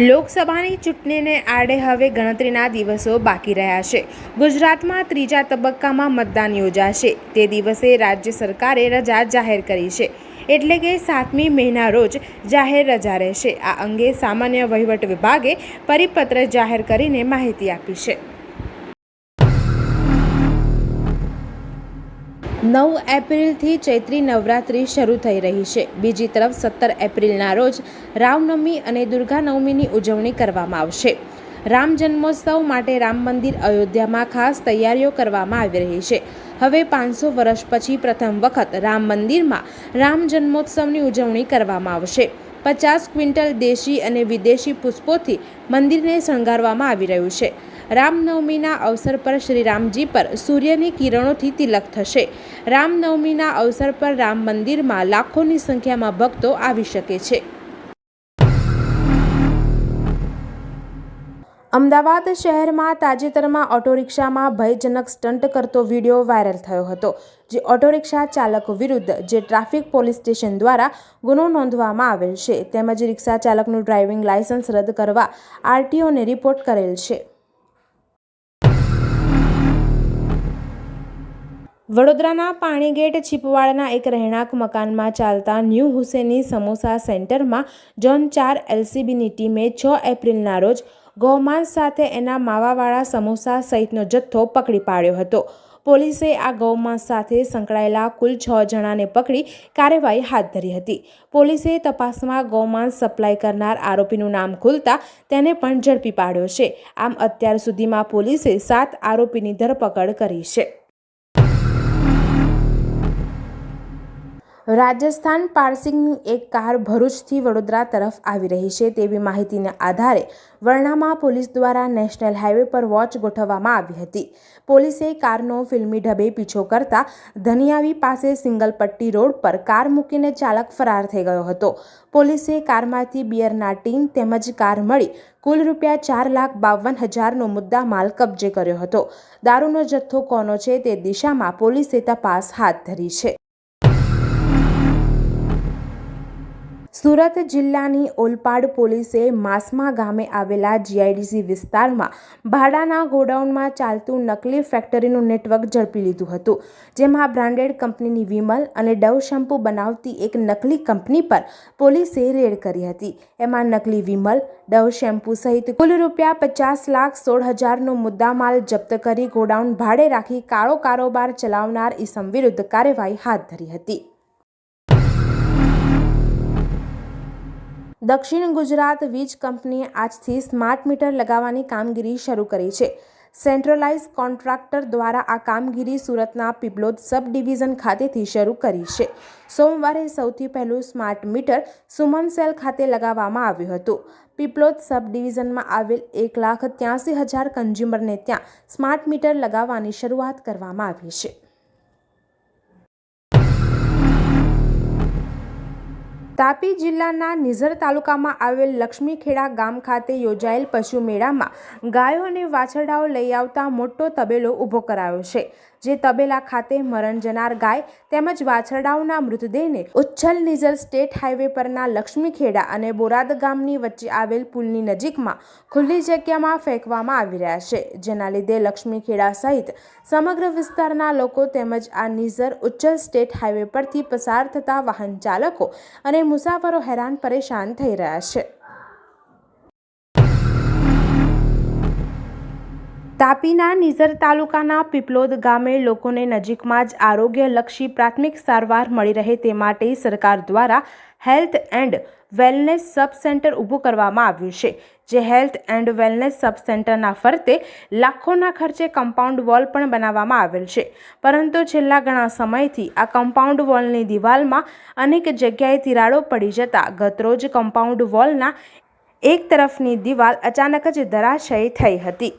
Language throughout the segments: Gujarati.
લોકસભાની ચૂંટણીને આડે હવે ગણતરીના દિવસો બાકી રહ્યા છે. ગુજરાતમાં ત્રીજા તબક્કામાં મતદાન યોજાશે. તે દિવસે રાજ્ય સરકારે રજા જાહેર કરી છે. એટલે કે સાતમી મેના રોજ જાહેર રજા રહેશે. આ અંગે સામાન્ય વહીવટ વિભાગે પરિપત્ર જાહેર કરીને માહિતી આપી છે. નવ એપ્રિલથી ચૈત્રી નવરાત્રિ શરૂ થઈ રહી છે. બીજી તરફ સત્તર એપ્રિલના રોજ રામનવમી અને દુર્ગા નવમીની ઉજવણી કરવામાં આવશે. રામ જન્મોત્સવ માટે રામ મંદિર અયોધ્યામાં ખાસ તૈયારીઓ કરવામાં આવી રહી છે. હવે પાંચસો વર્ષ પછી પ્રથમ વખત રામ મંદિરમાં રામ જન્મોત્સવની ઉજવણી કરવામાં આવશે. પચાસ ક્વિન્ટલ દેશી અને વિદેશી પુષ્પોથી મંદિરને શણગારવામાં આવી રહ્યું છે. રામનવમીના અવસર પર શ્રી રામજી પર સૂર્યની કિરણોથી તિલક થશે. રામનવમીના અવસર પર રામ મંદિરમાં લાખોની સંખ્યામાં ભક્તો આવી શકે છે. અમદાવાદ શહેરમાં તાજેતરમાં ઓટો રિક્ષામાં ભયજનક સ્ટન્ટ કરતો વીડિયો વાયરલ થયો હતો, જે ઓટો રિક્ષા ચાલક વિરુદ્ધ જે ટ્રાફિક પોલીસ સ્ટેશન દ્વારા ગુનો નોંધવામાં આવેલ છે, તેમજ રિક્ષા ચાલકનું ડ્રાઇવિંગ લાયસન્સ રદ કરવા આરટીઓને રિપોર્ટ કરેલ છે. વડોદરાના પાણીગેટ છીપવાડના એક રહેણાંક મકાનમાં ચાલતા ન્યૂ હુસેની સમોસા સેન્ટરમાં ઝોન ચાર એલસીબીની ટીમે છ એપ્રિલના રોજ ગૌમાંસ સાથે એના માવાવાળા સમોસા સહિતનો જથ્થો પકડી પાડ્યો હતો. પોલીસે આ ગૌમાંસ સાથે સંકળાયેલા કુલ છ જણાને પકડી કાર્યવાહી હાથ ધરી હતી. પોલીસે તપાસમાં ગૌમાંસ સપ્લાય કરનાર આરોપીનું નામ ખુલતા તેને પણ ઝડપી પાડ્યો છે. આમ અત્યાર સુધીમાં પોલીસે સાત આરોપીની ધરપકડ કરી છે. રાજસ્થાન પાર્સિંગની એક કાર ભરૂચથી વડોદરા તરફ આવી રહી છે. તેવી માહિતીના આધારે વર્ણામાં પોલીસ દ્વારા નેશનલ હાઈવે પર વોચ ગોઠવવામાં આવી હતી. પોલીસે કારનો ફિલ્મી ઢબે પીછો કરતા ધનિયાવી પાસે સિંગલ પટ્ટી રોડ પર કાર મૂકીને ચાલક ફરાર થઈ ગયો હતો. પોલીસે કારમાંથી બિયરના ટીન તેમજ કાર મળી કુલ રૂપિયા ચાર લાખ બાવન હજારનો મુદ્દા માલ કબજે કર્યો હતો. દારૂનો જથ્થો કોનો છે તે દિશામાં પોલીસે તપાસ હાથ ધરી છે. સુરત જિલ્લાની ઓલપાડ પોલીસે માસમા ગામે આવેલા જીઆઈડીસી વિસ્તારમાં ભાડાના ગોડાઉનમાં ચાલતું નકલી ફેક્ટરીનું નેટવર્ક ઝડપી લીધું હતું, જેમાં બ્રાન્ડેડ કંપનીની વિમલ અને ડવ શેમ્પૂ બનાવતી એક નકલી કંપની પર પોલીસે રેડ કરી હતી. એમાં નકલી વિમલ, ડવ શેમ્પૂ સહિત કુલ રૂપિયા પચાસ લાખ સોળ હજારનો મુદ્દામાલ જપ્ત કરી ગોડાઉન ભાડે રાખી કાળો કારોબાર ચલાવનાર ઈસમ વિરુદ્ધ કાર્યવાહી હાથ ધરી હતી. દક્ષિણ ગુજરાત વીજ કંપનીએ આજથી સ્માર્ટ મીટર લગાવવાની કામગીરી શરૂ કરી છે. સેન્ટ્રલાઇઝ કોન્ટ્રાક્ટર દ્વારા આ કામગીરી સુરતના પીપલોદ સબ ડિવિઝન ખાતેથી શરૂ કરી છે. સોમવારે સૌથી પહેલું સ્માર્ટ મીટર સુમન સેલ ખાતે લગાવવામાં આવ્યું હતું. પીપલોદ સબ ડિવિઝનમાં આવેલ એક લાખ ત્યાંસી હજાર કન્ઝ્યુમરને ત્યાં સ્માર્ટ મીટર લગાવવાની શરૂઆત કરવામાં આવી છે. તાપી જિલ્લાના નિઝર તાલુકામાં આવેલ લક્ષ્મીખેડા ગામ ખાતે યોજાયેલ પશુ મેળામાં ગાયો અને વાછરડાઓ લઈ આવતા મોટો તબેલો ઊભો કરાયો છે. જે તબેલા ખાતે મરણ જનાર ગાય તેમજ વાછરડાઓના મૃતદેહને ઉચ્છલ નિઝર સ્ટેટ હાઈવે પરના લક્ષ્મીખેડા અને બોરાદ ગામની વચ્ચે આવેલ પુલની નજીકમાં ખુલ્લી જગ્યામાં ફેંકવામાં આવી રહ્યા છે, જેના લીધે લક્ષ્મીખેડા સહિત સમગ્ર વિસ્તારના લોકો તેમજ આ નિઝર ઉચ્છલ સ્ટેટ હાઈવે પરથી પસાર થતા વાહન ચાલકો અને મુસાફરો હેરાન પરેશાન થઈ રહ્યા છે. તાપીના નિઝર તાલુકાના પીપલોદ ગામે લોકોને નજીકમાં જ આરોગ્યલક્ષી પ્રાથમિક સારવાર મળી રહે તે માટે સરકાર દ્વારા health and wellness sub centre ઊભું કરવામાં આવ્યું છે, જે હેલ્થ એન્ડ વેલનેસ સબ સેન્ટરના ફરતે લાખોના ખર્ચે કમ્પાઉન્ડ વોલ પણ બનાવવામાં આવેલ છે. પરંતુ છેલ્લા ઘણા સમયથી આ કમ્પાઉન્ડ વોલની દિવાલમાં અનેક જગ્યાએ તિરાડો પડી જતા ગતરોજ કમ્પાઉન્ડ વોલના એક તરફની દિવાલ અચાનક જ ધરાશયી થઈ હતી.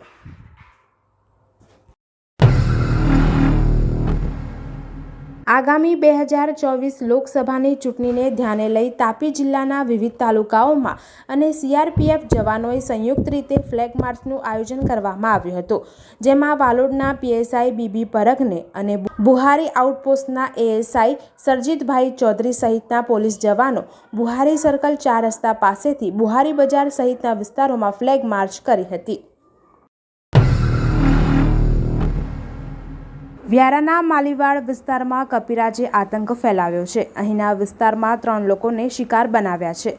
આગામી બે હજાર ચોવીસ લોકસભાની ચૂંટણીને ધ્યાને લઈ તાપી જિલ્લાના વિવિધ તાલુકાઓમાં અને સીઆરપીએફ જવાનોએ સંયુક્ત રીતે ફ્લેગ માર્ચનું આયોજન કરવામાં આવ્યું હતું, જેમાં વાલોડના પીએસઆઈ બીબી પરગને અને બુહારી આઉટપોસ્ટના એએસઆઈ સરજીતભાઈ ચૌધરી સહિતના પોલીસ જવાનો બુહારી સર્કલ ચાર રસ્તા પાસેથી બુહારી બજાર સહિતના વિસ્તારોમાં ફ્લેગ માર્ચ કરી હતી. વ્યારાના માલીવાડ વિસ્તારમાં કપિરાજે આતંક ફેલાવ્યો છે. અહીંના વિસ્તારમાં ત્રણ લોકોને શિકાર બનાવ્યા છે.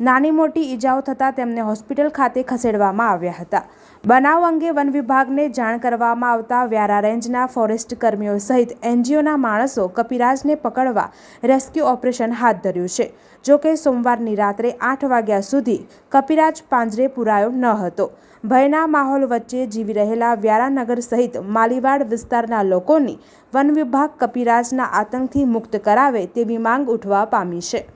નાની મોટી ઈજાઓ થતાં તેમને હોસ્પિટલ ખાતે ખસેડવામાં આવ્યા હતા. બનાવ અંગે વન વિભાગને જાણ કરવામાં આવતા વ્યારા રેન્જના ફોરેસ્ટ કર્મીઓ સહિત એનજીઓના માણસો કપિરાજને પકડવા રેસ્ક્યુ ઓપરેશન હાથ ધર્યું છે. જોકે સોમવારની રાત્રે આઠ વાગ્યા સુધી કપિરાજ પાંજરે પુરાયો ન હતો. ભયના માહોલ વચ્ચે જીવી રહેલા વ્યારાનગર સહિત માલીવાડ વિસ્તારના લોકોની વન વિભાગ કપિરાજના આતંકથી મુક્ત કરાવે તેવી માંગ ઉઠવા પામી છે.